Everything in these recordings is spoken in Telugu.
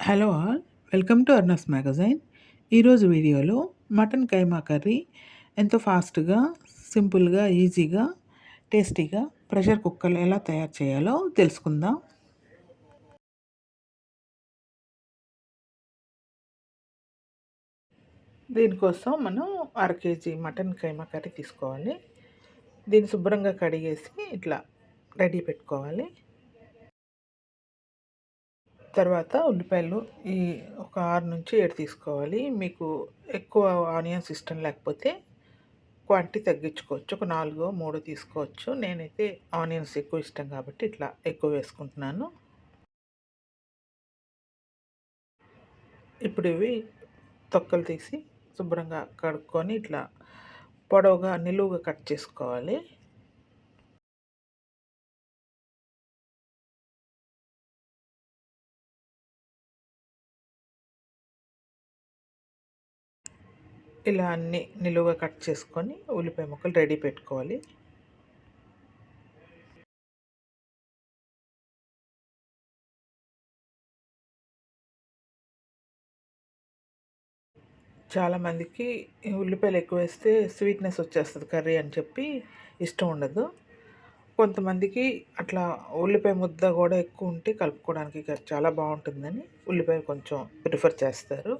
హలో ఆల్ వెల్కమ్ టు అర్నస్ మ్యాగజైన్. ఈరోజు వీడియోలో మటన్ కైమా కర్రీ ఎంతో ఫాస్ట్గా సింపుల్గా ఈజీగా టేస్టీగా ప్రెషర్ కుక్కర్లో ఎలా తయారు చేయాలో తెలుసుకుందాం. దీనికోసం మనం అర కేజీ మటన్ కైమా కర్రీ తీసుకోవాలి. దీన్ని శుభ్రంగా కడిగేసి ఇట్లా రెడీ పెట్టుకోవాలి. తర్వాత ఉల్లిపాయలు ఈ ఒక ఆరు నుంచి ఏడు తీసుకోవాలి. మీకు ఎక్కువ ఆనియన్స్ ఇష్టం లేకపోతే క్వాంటిటీ తగ్గించుకోవచ్చు. ఒక నాలుగో మూడో తీసుకోవచ్చు. నేనైతే ఆనియన్స్ ఎక్కువ ఇష్టం కాబట్టి ఇట్లా ఎక్కువ వేసుకుంటున్నాను. ఇప్పుడు ఇవి తొక్కలు తీసి శుభ్రంగా కడుక్కొని ఇట్లా పొడవుగా నిలువుగా కట్ చేసుకోవాలి. ఇలా అన్నీ నిలువుగా కట్ చేసుకొని ఉల్లిపాయ ముక్కలు రెడీ పెట్టుకోవాలి. చాలామందికి ఉల్లిపాయలు ఎక్కువ వేస్తే స్వీట్నెస్ వచ్చేస్తుంది కర్రీ అని చెప్పి ఇష్టం ఉండదు. కొంతమందికి అట్లా ఉల్లిపాయ ముద్ద కూడా ఎక్కువ ఉంటే కలుపుకోవడానికి చాలా బాగుంటుందని ఉల్లిపాయ కొంచెం ప్రిఫర్ చేస్తారు.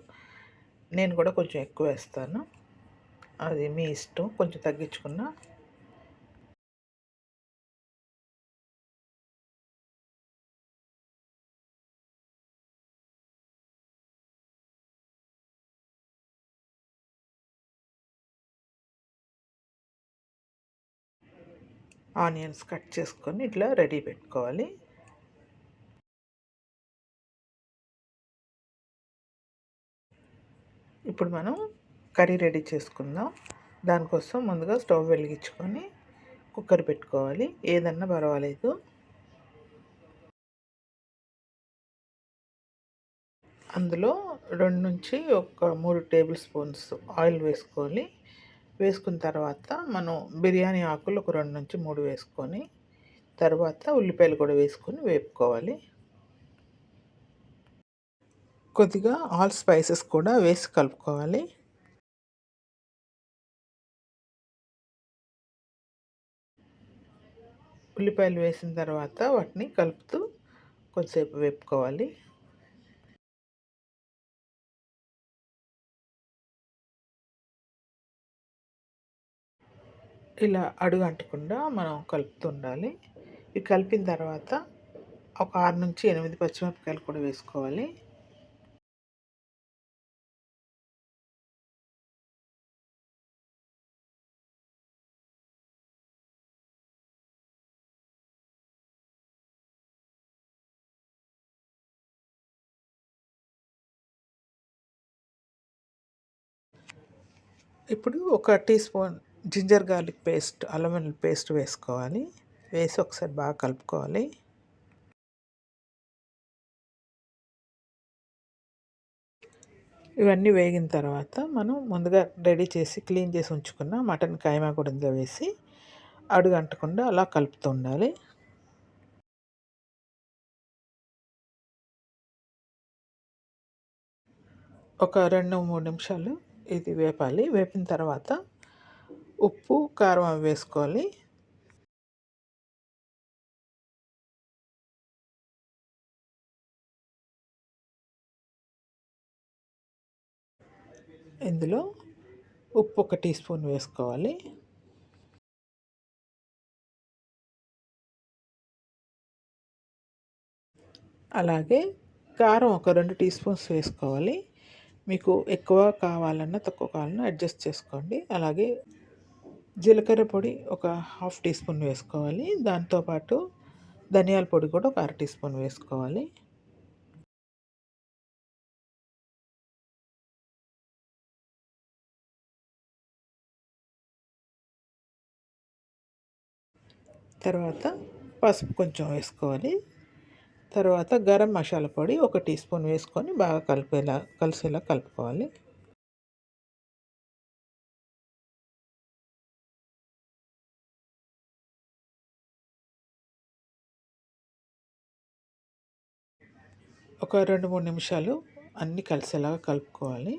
నేను కూడా కొంచెం ఎక్కువ వేస్తాను. అది మీ ఇష్టం. కొంచెం తగ్గించుకున్న ఆనియన్స్ కట్ చేసుకొని ఇట్లా రెడీ పెట్టుకోవాలి. ఇప్పుడు మనం కర్రీ రెడీ చేసుకుందాం. దానికోసం ముందుగా స్టవ్ వెలిగించుకొని కుక్కర్ పెట్టుకోవాలి. ఏదన్నా పర్వాలేదు. అందులో రెండు నుంచి ఒక మూడు టేబుల్ స్పూన్స్ ఆయిల్ వేసుకోవాలి వేసుకున్న తర్వాత మనం బిర్యానీ ఆకులు ఒక రెండు నుంచి మూడు వేసుకొని తర్వాత ఉల్లిపాయలు కూడా వేసుకొని వేపుకోవాలి. కొద్దిగా ఆల్ స్పైసెస్ కూడా వేసి కలుపుకోవాలి. ఉల్లిపాయలు వేసిన తర్వాత వాటిని కలుపుతూ కొద్దిసేపు వేపుకోవాలి. ఇలా అడుగు అంటకుండా మనం కలుపుతుండాలి ఇవి కలిపిన తర్వాత ఒక ఆరు నుంచి ఎనిమిది పచ్చిమిరపకాయలు కూడా వేసుకోవాలి. ఇప్పుడు ఒక teaspoon ginger garlic paste అల్లం వెల్లుల్లి పేస్ట్ వేసుకోవాలి. వేసి ఒకసారి బాగా కలుపుకోవాలి. ఇవన్నీ వేగిన తర్వాత మనం ముందుగా రెడీ చేసి క్లీన్ చేసి ఉంచుకున్న మటన్ కైమా కూడా ఇందులో వేసి అడుగు అంటకుండా అలా కలుపుతూ ఉండాలి. ఒక రెండు మూడు నిమిషాలు ఇది వేపాలి. వేపిన తర్వాత ఉప్పు కారం అవి వేసుకోవాలి. ఇందులో ఉప్పు ఒక టీ స్పూన్ వేసుకోవాలి. అలాగే కారం ఒక రెండు టీ స్పూన్స్ వేసుకోవాలి. మీకు ఎక్కువ కావాలన్నా తక్కువ కావాలన్నా అడ్జస్ట్ చేసుకోండి. అలాగే జీలకర్ర పొడి ఒక హాఫ్ టీ స్పూన్ వేసుకోవాలి. దాంతోపాటు ధనియాల పొడి కూడా ఒక అర టీ స్పూన్ వేసుకోవాలి. తర్వాత పసుపు కొంచెం వేసుకోవాలి. తర్వాత గరం మసాలా పొడి ఒక టీ స్పూన్ వేసుకొని బాగా కలిపేలా కలిసేలా కలుపుకోవాలి. ఒక రెండు మూడు నిమిషాలు అన్నీ కలిసేలాగా కలుపుకోవాలి.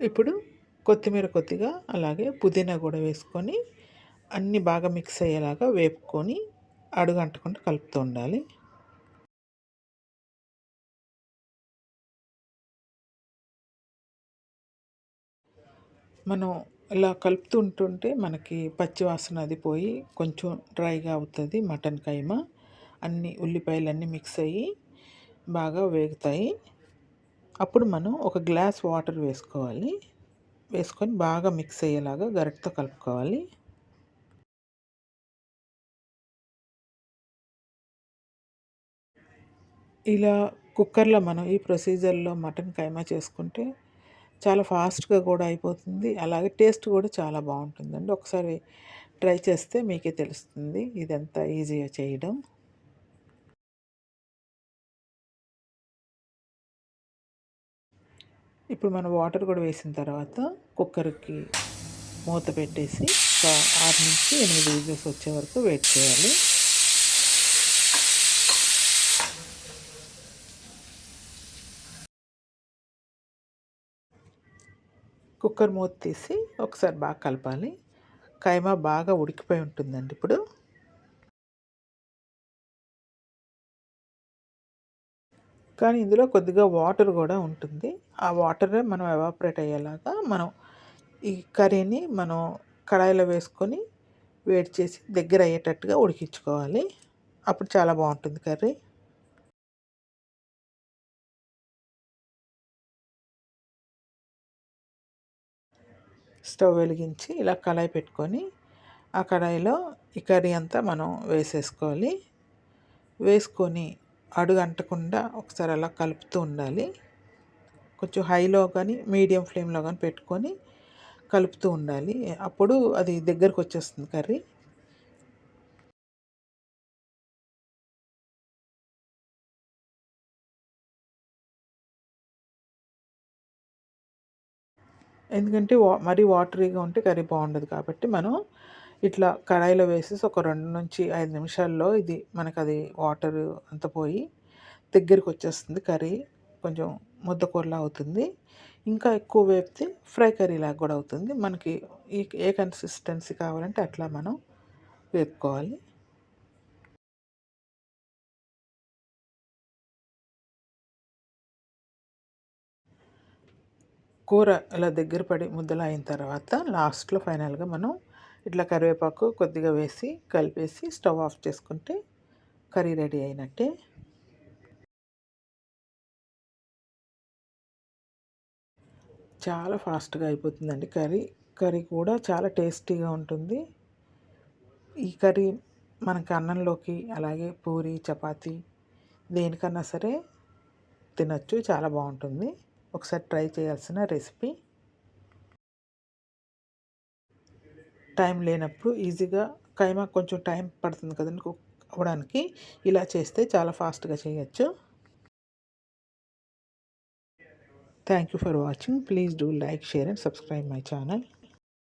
ఇప్పుడు కొత్తిమీర కొద్దిగా అలాగే పుదీనా కూడా వేసుకొని అన్నీ బాగా మిక్స్ అయ్యేలాగా వేపుకొని అడుగంటకుండా కలుపుతూ ఉండాలి. మనం ఇలా కలుపుతూ ఉంటుంటే మనకి పచ్చివాసన అది పోయి కొంచెం డ్రైగా అవుతుంది మటన్ కైమా. అన్ని ఉల్లిపాయలు అన్నీ మిక్స్ అయ్యి బాగా వేగుతాయి. అప్పుడు మనం ఒక గ్లాస్ వాటర్ వేసుకోవాలి. వేసుకొని బాగా మిక్స్ అయ్యేలాగా గరిటతో కలుపుకోవాలి. ఇలా కుక్కర్లో మనం ఈ ప్రొసీజర్లో మటన్ కైమా చేసుకుంటే చాలా ఫాస్ట్గా కూడా అయిపోతుంది. అలాగే టేస్ట్ కూడా చాలా బాగుంటుందండి. ఒకసారి ట్రై చేస్తే మీకే తెలుస్తుంది. ఇదంతా ఈజీగా చేయడం. ఇప్పుడు మనం వాటర్ కూడా వేసిన తర్వాత కుక్కర్కి మూత పెట్టేసి ఒక ఆరు నుంచి ఎనిమిది విజిల్స్ వచ్చే వరకు వెయిట్ చేయాలి. కుక్కర్ మూత తీసి ఒకసారి బాగా కలపాలి. కైమా బాగా ఉడికిపోయి ఉంటుందండి ఇప్పుడు. కానీ ఇందులో కొద్దిగా వాటర్ కూడా ఉంటుంది. ఆ వాటరే మనం ఎవాపరేట్ అయ్యేలాగా మనం ఈ కర్రీని మనం కడాయిలో వేసుకొని వేడి చేసి దగ్గర అయ్యేటట్టుగా ఉడికించుకోవాలి. అప్పుడు చాలా బాగుంటుంది కర్రీ. స్టవ్ వెలిగించి ఇలా కళాయి పెట్టుకొని ఆ కడాయిలో ఈ కర్రీ అంతా మనం వేసేసుకోవాలి. వేసుకొని అడుగు అంటకుండా ఒకసారి అలా కలుపుతూ ఉండాలి. కొంచెం హైలో కానీ మీడియం ఫ్లేమ్లో కానీ పెట్టుకొని కలుపుతూ ఉండాలి. అప్పుడు అది దగ్గరకు వచ్చేస్తుంది కర్రీ. ఎందుకంటే వా మరీ వాటరీగా ఉంటే కర్రీ బాగుండదు కాబట్టి మనం ఇట్లా కడాయిలో వేసేసి ఒక రెండు నుంచి ఐదు నిమిషాల్లో ఇది మనకు అది వాటర్ అంత పోయి దగ్గరికి వచ్చేస్తుంది కర్రీ. కొంచెం ముద్దకూరలా అవుతుంది. ఇంకా ఎక్కువ వేపితే ఫ్రై కర్రీ లాగా కూడా అవుతుంది. మనకి ఈ ఏ కన్సిస్టెన్సీ కావాలంటే అట్లా మనం వేపుకోవాలి. కూర ఇలా దగ్గర పడి ముద్దలు అయిన తర్వాత లాస్ట్లో ఫైనల్గా మనం ఇట్లా కరివేపాకు కొద్దిగా వేసి కలిపేసి స్టవ్ ఆఫ్ చేసుకుంటే కర్రీ రెడీ అయినట్టే. చాలా ఫాస్ట్గా అయిపోతుందండి కర్రీ. కర్రీ కూడా చాలా టేస్టీగా ఉంటుంది. ఈ కర్రీ మనకి అన్నంలోకి అలాగే పూరి చపాతి దేనికన్నా సరే తినచ్చు చాలా బాగుంటుంది. ఒకసారి ట్రై చేయాల్సిన రెసిపీ. టైం లేనప్పుడు ఈజీగా కైమా కొంచెం టైం పడుతుంది కదండి కుక్ అవ్వడానికి ఇలా చేస్తే చాలా ఫాస్ట్గా చేయొచ్చు. Thank you for watching. Please do like share and subscribe my channel.